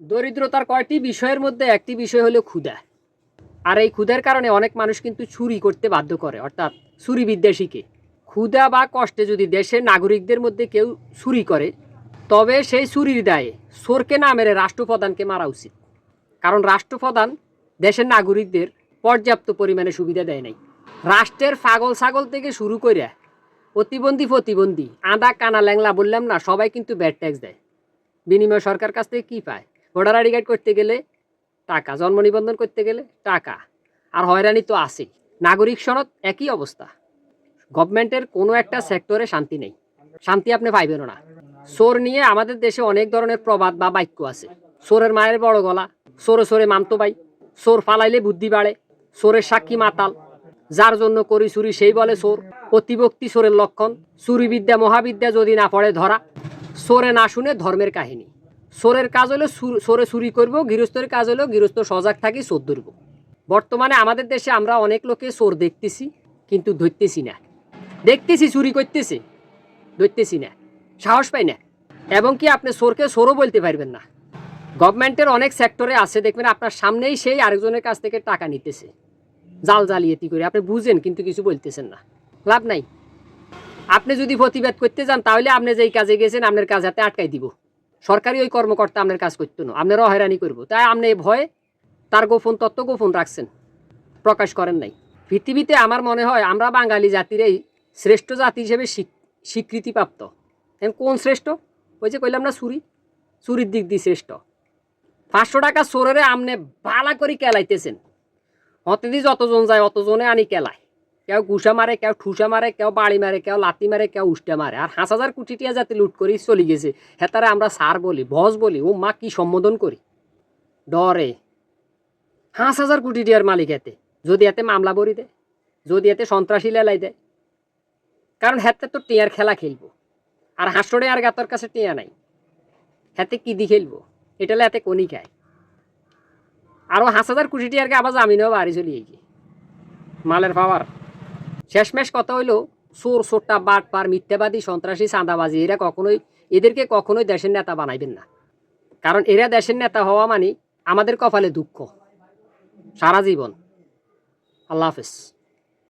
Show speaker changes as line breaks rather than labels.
দরিদ্রতার কয়টি বিষয়ের মধ্যে একটি বিষয় হলো ক্ষুধা। আর এই ক্ষুধার কারণে অনেক মানুষ কিন্তু চুরি করতে বাধ্য করে, অর্থাৎ চুরি শিখে ক্ষুধা বা কষ্টে যদি দেশের নাগরিকদের মধ্যে কেউ চুরি করে, তবে সেই চুরির দায়ে সোরকে না মেরে রাষ্ট্রপ্রধানকে মারা উচিত। কারণ রাষ্ট্রপ্রধান দেশের নাগরিকদের পর্যাপ্ত পরিমাণে সুবিধা দেয় নাই। রাষ্ট্রের পাগল ছাগল থেকে শুরু করে প্রতিবন্ধী প্রতিবন্ধী, আদা, কানা ল্যাংলা বললাম না, সবাই কিন্তু ব্যাড ট্যাক্স দেয়। বিনিময় সরকার কাছ থেকে কী পায়? ভোটার আইডি কার্ড করতে গেলে টাকা, জন্ম নিবন্ধন করতে গেলে টাকা। আর হয়রানি তো আছেই। নাগরিক সনদ একই অবস্থা। গভর্নমেন্টের কোনো একটা সেক্টরে শান্তি নেই। শান্তি আপনি পাইবেনও না। চোর নিয়ে আমাদের দেশে অনেক ধরনের প্রবাদ বা বাক্য আছে। চোরের মায়ের বড় গলা, চোরে চোরে মামতো বাই, চোর ফালাইলে বুদ্ধি বাড়ে, চোরের সাক্ষী মাতাল। যার জন্য করি চুরি সেই বলে চোর। অতিভক্তি চোরের লক্ষণ। চুরি বিদ্যা মহাবিদ্যা যদি না পড়ে ধরা, চোরে না শুনে ধর্মের কাহিনী। চোরের কাজ হলো চুর- চোরে করব, গৃহস্থের কাজ হলো গৃহস্থ সজাগ থাকি চোর ধরব। বর্তমানে আমাদের দেশে আমরা অনেক লোকে চোর দেখতেছি, কিন্তু ধরতেছি না। দেখতেছি, চুরি করতেছে, ধরতেছি না। সাহস পাই না। এবং কি আপনি চোরকে সোরও বলতে পারবেন না। গভর্নমেন্টের অনেক সেক্টরে আছে, দেখবেন আপনার সামনেই সেই আরেকজনের কাছ থেকে টাকা নিতেছে। জাল জালিয়াতি করে, আপনি বুঝেন, কিন্তু কিছু বলতেছেন না। লাভ নাই। আপনি যদি প্রতিবাদ করতে যান, তাহলে আপনি যেই কাজে গেছেন, আপনার কাজ হাতে আটকাই দিব। সরকারি ওই কর্মকর্তা আপনার কাজ করতো না আপনারও হয়রানি করব। তাই আপনি ভয়ে তার গোপন তত্ত্ব গোপন রাখছেন, প্রকাশ করেন নাই। পৃথিবীতে আমার মনে হয় আমরা বাঙালি জাতির এই শ্রেষ্ঠ জাতি হিসেবে স্বীকৃতিপ্রাপ্ত। কোন শ্রেষ্ঠ? ওই যে কইলাম না চুরি চুরির দিক দিয়ে শ্রেষ্ঠ। পাঁচশো টাকা চোরেরে আমনে বালা করে কেলাইতেছেন। হতে দি যতজন যায় অতজনে আনি কেলায়। কেউ ঘুষা মারে, কেউ ঠুসা মারে, কেউ বাড়ি মারে, কেউ লাতি মারে, কেউ উষ্টা মারে। আর হাঁস হাজার কোটি টিয়া যাতে লুট করি চলে গেছে। হেতারে আমরা সার বলি বস বলি, ও মা কি সম্বোধন করি? ডরে। হাঁস হাজার কোটি টিয়ার মালিক এতে, যদি এতে মামলা বরি দেয়, যদি এতে সন্ত্রাসী লেলাই দেয়। কারণ হেতে তো টিয়ার খেলা খেলব। আর হাঁসড়ে আর গাতর কাছে টিয়া নাই। হাতে কি দি খেলব? এটা এতে কনি খায়। আরও হাঁস হাজার কোটি টিয়ারকে আবার জামিনেও বাড়ি চলে গিয়ে মালের পাওয়ার। শেষমেশ কথা হইল সোর সোট্টা, বাট, পার, মিথ্যাবাদী, সন্ত্রাসী, চাঁদাবাজি, এরা কখনোই, এদেরকে কখনোই দেশের নেতা বানাইবেন না। কারণ এরা দেশের নেতা হওয়া মানে আমাদের কপালে দুঃখ। সারা জীবন। আল্লাহ হাফেজ।